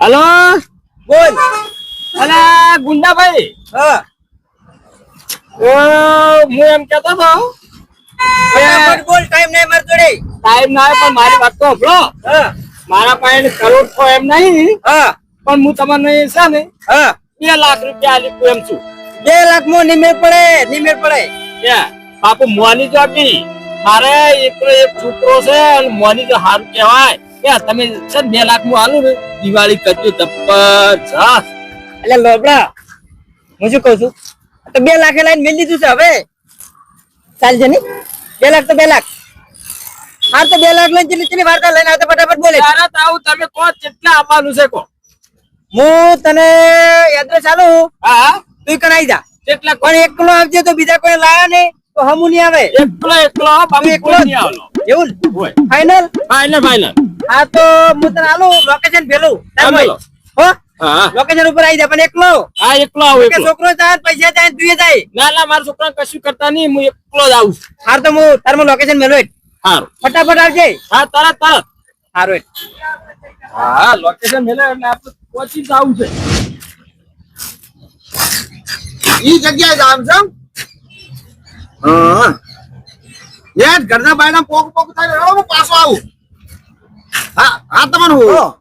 Hello બોલ અલા ગુંડાભાઈ હા હું એમ કેતો તો બોલ ટાઈમ નહીં માર જોડે ટાઈમ ના આવે પણ મારી વાત તો સાંભળો. હા. મારા પાસે કરોડ તો એમ નહીં હા. પણ હું તમને છે ને હા. બે લાખ રૂપિયા આલી એમ છું. બે લાખમાં નિમેર પડે નિમેર પડે. ક્યાં? બાપુ મોની જો આપી. મારે એકલો એક છોકરો છે અને મોની તો સારું કહેવાય કે તમે છે બે લાખમાં હાલું ને દિવાળી કરજો જબરજસ્ત એટલે લોબડા હું શું કહું છું? તો બે લાખે લાઈન મેળ દીધું છે હવે. ચાલશે ને બે લાખ તો બે લાખ. હા તો બે લાખ લઈને ચીલી ચીલી વાર્તા લઈને આવતા ફટાફટ બોલે. તારા તો આવું તમે કો કેટલા આપવાનું છે કો હું તને એડ્રેસ આલું? હા તું કણ આવી જા. કેટલા પણ એકલો આવજે તો બીજા કોઈ લાયા નહીં. તો હમુ નહીં આવે. એકલો એકલો બાપુ એકલો નહીં આવલો. એવું હોય. ફાઇનલ ફાઇનલ ફાઇનલ હા તો હું તને આલો લોકેશન ભેલું તાર. હો લોકેશન ઉપર આવી જા પણ એકલો. હા એકલો આવું કે છોકરો જાય પૈસા જાય તું જાય. ના ના મારા છોકરા કશું કરતા નહીં હું એકલો જ આવું હાર તો હું તારમાં લોકેશન મેલો સારું ફટાફટ આવજે. હા તરત તરત. હારું. હા લોકેશન મેલે એટલે આપણે પહોંચી જ આવું છે. ઈ જગ્યાએ જામ. છે યાર ઘરના બાયણા પોક પોક થાય હું પાછો આવું. હા હા તમને હું.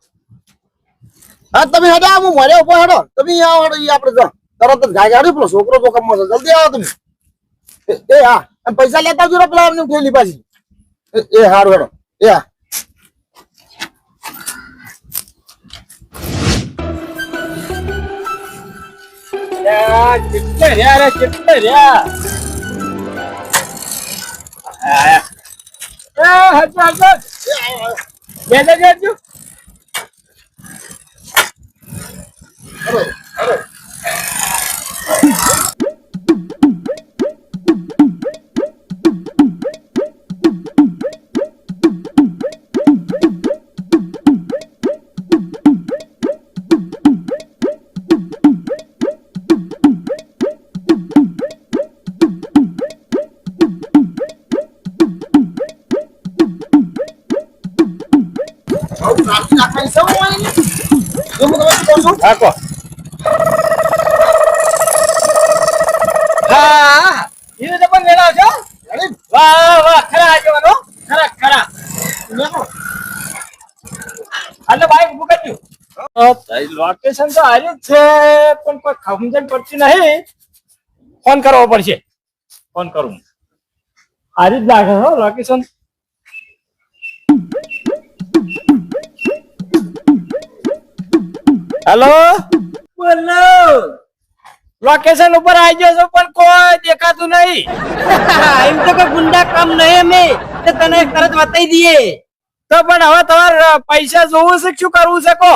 હા. તમે હેડો હું મળે ઊભો હેડો. તમે આવો ઈ આપણે જો તરત જ ગાય ગાડી પેલો છોકરો તો કમો છે. જલ્દી આવો તમે. એ- હા. અને પૈસા લેતા આવજો ને પેલા એમને ઠેલી પાછી. એ- હારું હેડો. એ હા. યા, કેટલે રહ્યા રે કેટલે રહ્યા. આયા. છું હા, કહો. હા, એ રીતે પણ વેલા છો? અરે, વાહ, વાહ, ખરા આગેવાનો. ખરા, ખરા. એટલે બાઈક ઊભું કરજો. લોકેશન તો હારી જ છે પણ કોઈ સમજણ પડતી નહીં ફોન કરવો પડશે ફોન કરું આવી જ લાગે લોકેશન હેલો બોલો લોકેશન ઉપર આવી ગયો છો પણ કોઈ દેખાતું નહીં. એમ તો કોઈ ગુંડા કામ નહીં અમે. તો તને તરત બતાવી દઈએ. તો પણ હવે તમારે પૈસા જોવું છે શું કરવું છે કો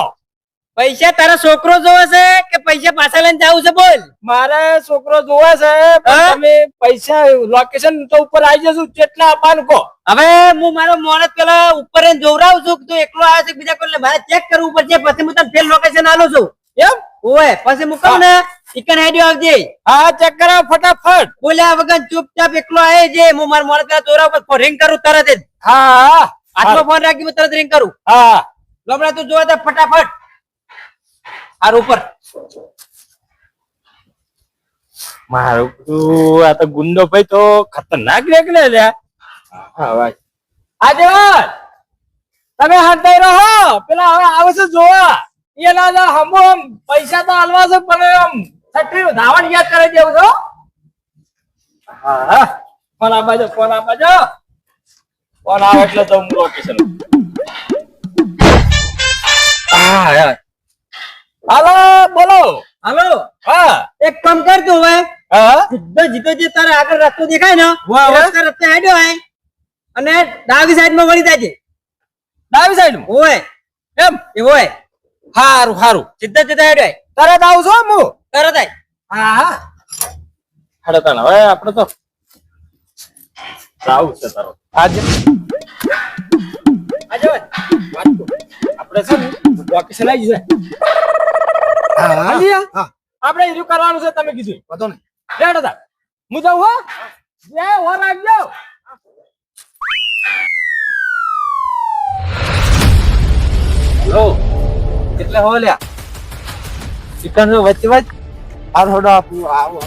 પૈસા તારા છોકરો જોવે છે કે પૈસા પાછા લઈને જવું છે બોલ. મારે છોકરો જોવે છે તમે પૈસા લોકેશન તો ઉપર આવી જશું કેટલા આપવાનું કો હવે હું મારો મોણસ પેલા ઉપર જોવરાવું છું તું એકલો આવ્યો છે બીજા કોઈ મારે ચેક કરવું પડશે પછી હું તને ફેલ લોકેશન આલું છું. એમ? ઓય પછી હું કહું ને. ચિકન આઈડિયો આવજે. હા ચેક કરાવ ફટાફટ. બોલ્યા વગર ચૂપચાપ એકલો આવે છે. હું મારા મોણસ પેલા જોવરાવ પર રિંગ કરું તરત જ. હા. હાથમાં ફોન રાખી હું તરત રિંગ કરું. હા. લોબડા તું જોવા તા ફટાફટ. હાર ઉપર. મારું આ તો ગુંડો ભાઈ તો ખતરનાક નીકળે લ્યા. હા આજે તમે હાથ રહો. પેલા હવે આવે છે જોવા એના તો હમો પૈસા તો હાલવા છે પણ આમ છઠ્ઠી ધાવણ યાદ કરી દેવું છો હા. હા. ફોન આવે એટલે તો હું લોકેશન હા હાલો બોલો. હાલો. હા. એક કામ કરજો હવે. હા? સીધો જીતો જે તારે આગળ રસ્તો દેખાય ને. રસ્તે રસ્તે હેડ્યો હોય. અને ડાબી સાઈડમાં વળી જાય ડાબી સાઈડમાં હોય. એમ? એ હોય. હારું હારું. સીધા સીધા હેડ્યો તરત આવું છું હું તરત આય. હા હા. હેડો તણ હવે આપણે તો આવું છે તારો. આજે આજે આપણે છે ને આવી છે. હા હા. આપણે ઇન્ટરવ્યુ કરવાનું છે તમે કીધું વાંધો નહીં. રેડો તાર હું જાઉં હો? જય હો રાખજો લો કેટલે હો લ્યા. ચિકન નો વચ્ચે વચ આ થોડો આપું આવો.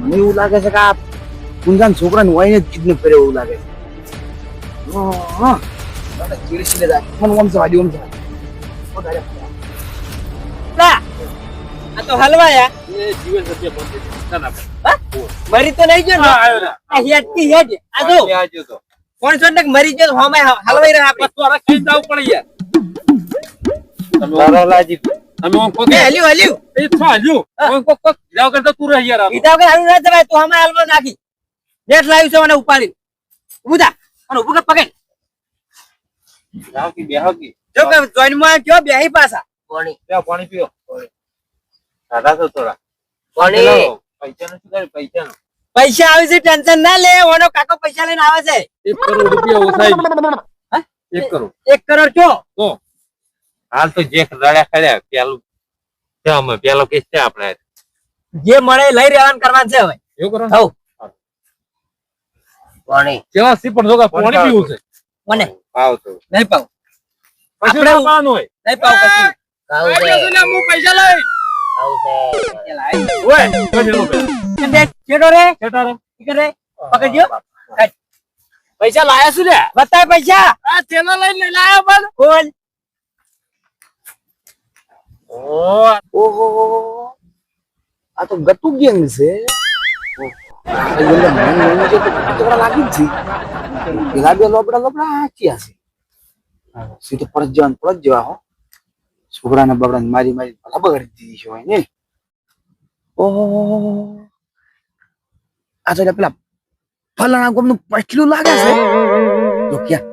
મને એવું લાગે છે કે આ કુંજાન છોકરાને વાઈને જ કિડનેપ કર્યો એવું લાગે છે. હા ચીડસીને જાય મને ઓમ સવાડી ઓમ સવાડી ઓ દાદા. લા, આ તો હલવાયા. એ જીવન સત્ય પહોંચે ચિકન આપે મરી તો નહીં ગયો ને. આ હેડથી હેડ. આ જો. કોણ છો ને મરી ગયો હમાય હલવાઈ રહ્યા આપણે તો હવે ખાઈ જવું પડે યાર. તમે તારાલાજી તમે આમ કોક હલ્યું હલ્યું. એ તો હાલ્યું. કોક કોક કોક જાવ કરતા તું રહી યાર આમ. કીધા વગર ના જવાય તું હમાય હલવા નાખી. નેટ લાવ્યું છે મને ઉપાડી ઉભું અને ઉભું કર પકડ. જાવ કી બેહો કી જો કે જોઈનમાં કયો બેહી પાછા. પીઓ પાણી પીઓ. થોડા. પાણી. પેલો પૈસાનું શું કરે પૈસાનું. પૈસા આવે છે ટેન્શન ના લે. ઓનો કાકો પૈસા લઈને આવે છે. એક કરોડ રૂપિયા ઓછાઈ હા? એક કરોડ. એક કરોડ કયો? તો? હાલ તો જે રડ્યા ખડ્યા પેલું છે અમે પેલો કેસ છે આપણે જે મળે લઈ રહેવાનું કરવાનું છે હવે. એવું કરો હવ. પાણી. કેવા સી પણ જોગા પાણી પીવું છે. મને. પાવ તો. નહીં પાવ. પછી પાવાનું હોય. નહીં પાવ પછી હું પૈસા લઈ ઓય પછી લો પેલા. બે ચેડો રે કેટલા રે? ઈ કરે પકડજો કાઢ. પૈસા લાયા શું લે બતાય પૈસા આ થેલા લઈને લાયા પણ બોલ ઓ ઓહો આ તો ગટુ ગેંગ છે ઓહ. આ એટલે મને એવું છે કે કૂતરા લાગી જ છે પેલા બે લોબડા લોબડા હાચ્યા છે સીધો પરત જવાનું પરત જવા હો છોકરાને બબડાને મારી મારી બગાડી દીધી છે ને ઓહો આ તો પેલા ફલાણા ગામનું પછલું લાગે છે. તો ક્યાં?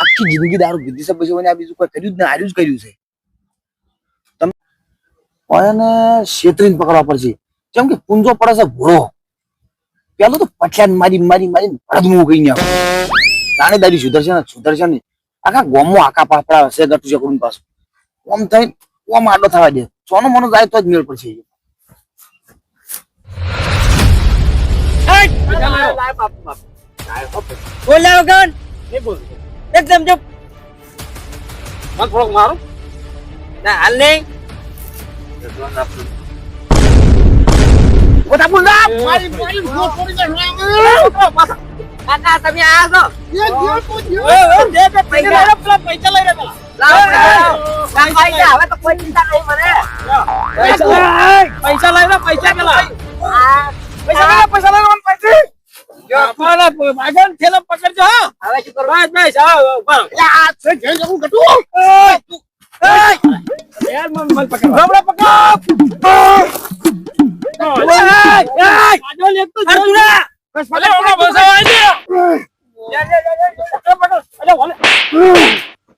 આખી જિંદગી દારૂ પીધી છે પછી આ બીજું કોઈ કર્યું જ ને, હાર્યું જ કર્યું છે. એને શેતરીને પકડવા પડશે. કેમ કે પૂંજો પડે છે ઘોડો પેલો તો પછાડ મારી મારી મારી ભરદમું કઈ નાખો તાણે દાડી સુધરશે ને સુધરશે ને. આખા ગોમો આખા પાપડા હશે ગટુ છે કરું પાછું. ઓમ થઈ ઓમ આડો થવા દે સોનો મોનો જાય તો જ મેળ પડશે બોલ્યા વગર નહીં બોલ એકદમ ચૂપ મને થોડોક મારો ના હાલ નહીં ઓટા બોલ ના મારી મારી ગો પડી જાય કાકા તમે આ છો પૈસા લઈ રે પેલા પૈસા લઈ લે પેલા લાવો પૈસા. ના, પૈસા હવે તો કોઈ ચિંતા નહીં મને. પૈસા પૈસા લઈ લે પૈસા પેલા. પૈસા લઈ પૈસા લઈ મને પૈસા ભાગન થેલા પકડજો હવે શું કરવું? બસ બસ આવો ઊભા આ છે જઈ જવું ગટુ એય, તું, એય. યાર મન મન પકડ. રબડા પકડ. આજો! બસ પકડ બસ આવા દે લે લે લે લે પકડ અલે ઓલે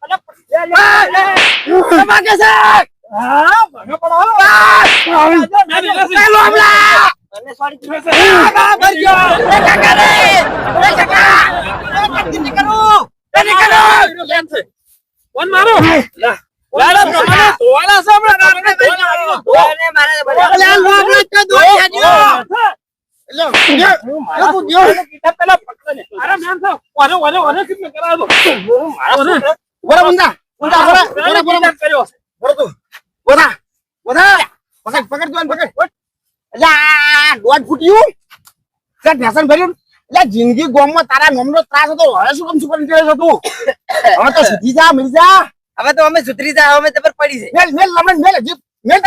અલે લે લે લે તમાકે છે હા ભાગે પડો આજો લે લો હમલા મને. કાકા મર ગયો એ કાકા રે એ કાકા એ કાકી ની કરું એ ની કરું કોણ મારો લા લાડા રાત્રે થઈ જવાનું. મને મારે બધા- લોબડો જ તો ધોઈ આજો. મારા? મારા તું તું. તે જિંદગી ગોમમાં તારા નામનો ત્રાસ હતો. હવે શું કામ સુપર હતું હવે તો સીધી જા મિલ જા હવે તો અમે સુધરી જા અમે જબર પડી છે મેલ મેલ મેલ મેલ મેલ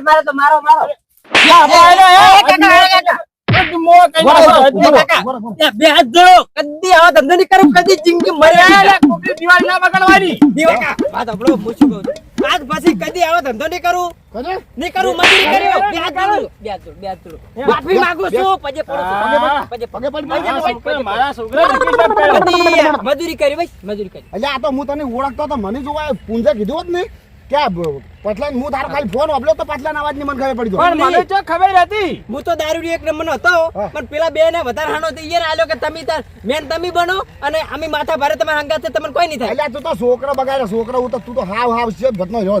મારે તો મારો મારો એ બે હાથ જોડો કદી આવો ધંધો નહીં કદી જિંદગી મર્યા દિવાળી ના બગાડવાની આજ પછી કદી આવો ધંધો નહીં કરું. નહીં કરું મજૂરી કર્યો બે હાથ જોડું બે હાથ બે હાથ માફી માંગુ છું. પજે પડો છું પજે પજે પજે પજે મારા છોકરા મજૂરી કરી ભાઈ મજૂરી કરી. એટલે આ તો હું તને ઓળખતો તો મને જોવા પૂંજા કીધું જ ને? ક્યાં બ- હું તારો ખાલી ફોન વાપર્યો તો પટલાના અવાજની મને ખબર પડી પણ મને તો ખબર હતી. હું તો દારૂડી એક નંબર હતો. પણ પેલા બે ને વધારે હાનો તો ઈને આલ્યો કે તમે તાર મેન તમે બનો અને અમે માથા ભારે તમારા હંગાત છે તમને કોઈ નહીં થાય. એટલે તું તો છોકરો બગાડે છોકરો હું તો તું તો હાવ હાવ છે રહ્યો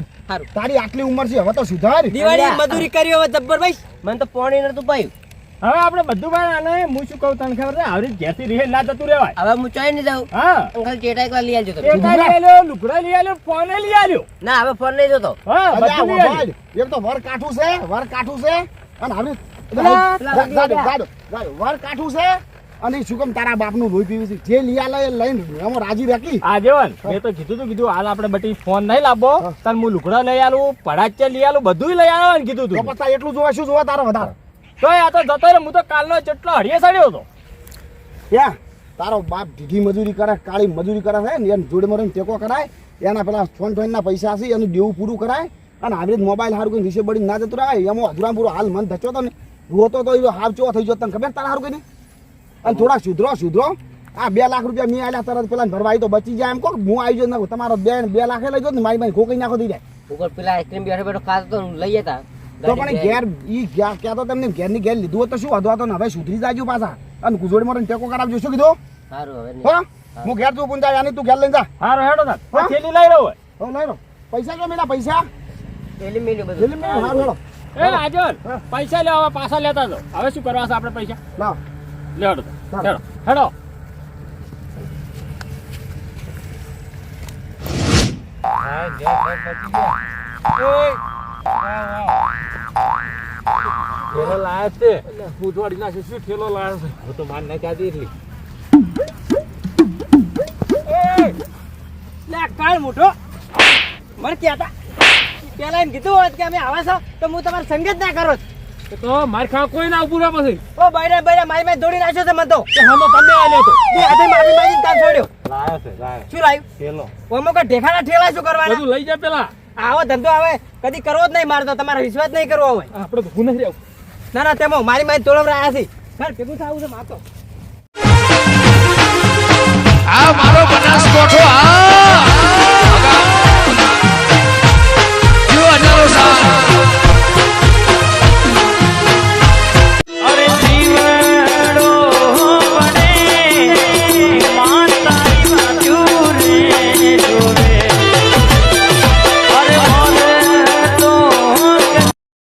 તારી આટલી ઉંમર છે હવે તો સુધાર. દિવાળી મજૂરી કરી હવે જબ્બર ભાઈ. મને તો પોણી નતું પાયું હવે આપણે બધું ભાઈ આને હું શું કહું તને ખબર છે? આવરી ઘેરથી રીહે ના જતું રહેવાય. હવે હું ચોઈ નહીં જાઉં. હા. અંકલ ચેટા એકવાર લઈ આવજો કાંઈ લઈ આલ્યો લુગડા લઈ આલ્યો ફોન લઈ આલ્યો. ના હવે ફોન નહીં જોતો. હા બધું લઈ આલ્યું. એક તો વર કાઠું છે વર કાઠું છે અને હવે ગાડો જા- વર કાઠું છે અને શું કેમ તારા બાપનું લોહી પીવું છે? જે લઈ આલે એ લઈને એમાં રાજી રાખી. આગેવાન મેં તો કીધું તું કીધું હાલ આપણે બધી ફોન નહીં લાવવો. તને તાર હું લુકડા લઈ આલું પડાચ્યા લઈ આલું બધું લઈ આવવાનું કીધું તું. પછી એટલું જોવા શું જોવા તારો વધારે? તો આ તો જતો રે હું તો કાલનો ચેટલો હળીએ સડ્યો હતો. ક્યાં તારો બાપ ઢીઢી મજૂરી કરે કાળી મજૂરી કરે છે ને એને જોડે મરીને ટેકો કરાય. એના પેલા ફોન પૈસા છે એનું દેવું પૂરું કરાય. અને આવી મોબાઈલ હારું કઈ વિશે બળી ના જતું રહે. એમાં અધૂરા પૂરો હાલ મન ધચો તો ને. રોતો તો એવો હાવ ચેવો થઈ ગયો. તને ખબર તારા હારું કઈ અને થોડા સુધરો સુધરો. આ બે લાખ રૂપિયા મેં આલ્યા તરત પેલા ભરવા તો બચી જાય એમ કહો. હું આવી જાય તમારો બે બે લાખે લઈ જો ને મારી મારી ખોકઈ નાખો થઈ જાય. ઉપર પેલા આઈસ્ક્રીમ બેઠો બેઠો ખાતો લઈ જતા. તો પણ ઘેર ઈ ઘેર ક્યાં તો તેમને ઘેરની ઘેર લીધું હોત તો શું વાંધો હતો? ને હવે સુધરી જાજો પાછા. અને કુજોડી મરીને ટેકો કરાવજો. શું કીધું? સારું હવે હો? હું. ઘેર તું પૂંજા યાની તું ઘેર લઈને જા. સારું હેડો ના થેલી લઈ રહ્યો હોય. હો લઈ રહ્યો. પૈસા કે મેલા પૈસા? થેલી મેલી બધું. થેલી મેલી હારું હેડો. એ રાજન પૈસા લેવા હવે પાછા લેતા જો હવે શું કરવા છે આપણે પૈસા? લાવ. લેડો હેડો. હેડો. હેડો. ઠેલો લાયો છે. ઉજવાડી નાખે શું ઠેલો લાયો છે. હું તો માન નાખ્યા હતી એટલી. લે કાળ મોટો મને કહેતા પેલા એમ કીધું હોત કે અમે આવા છો તો હું તમારે સંગત ના કરો તો માર ખા કોઈ ના ઉભું પછી. ઓ બૈરા બૈરા મારી મારી દોડી નાખ્યો છે મને તો. કે હમો તમે આલ્યો તો. બે હાથે મારી મારી તાર છોડ્યો. લાયો છે લાયો. શું લાવ્યું ઠેલો. ઓમો કા ઢેખાના ઠેલા શું કરવાના? બધું લઈ જા પેલા. આવો ધંધો આવે કદી કરવો જ નહીં મારતો તમારે વિશ્વાસ નહીં કરવો હોય આપણે તો ગુને રહ્યો ના ના તેમાં મારી મારી તોડવરા આવ્યા છે. ભેગું થવું છે મારતો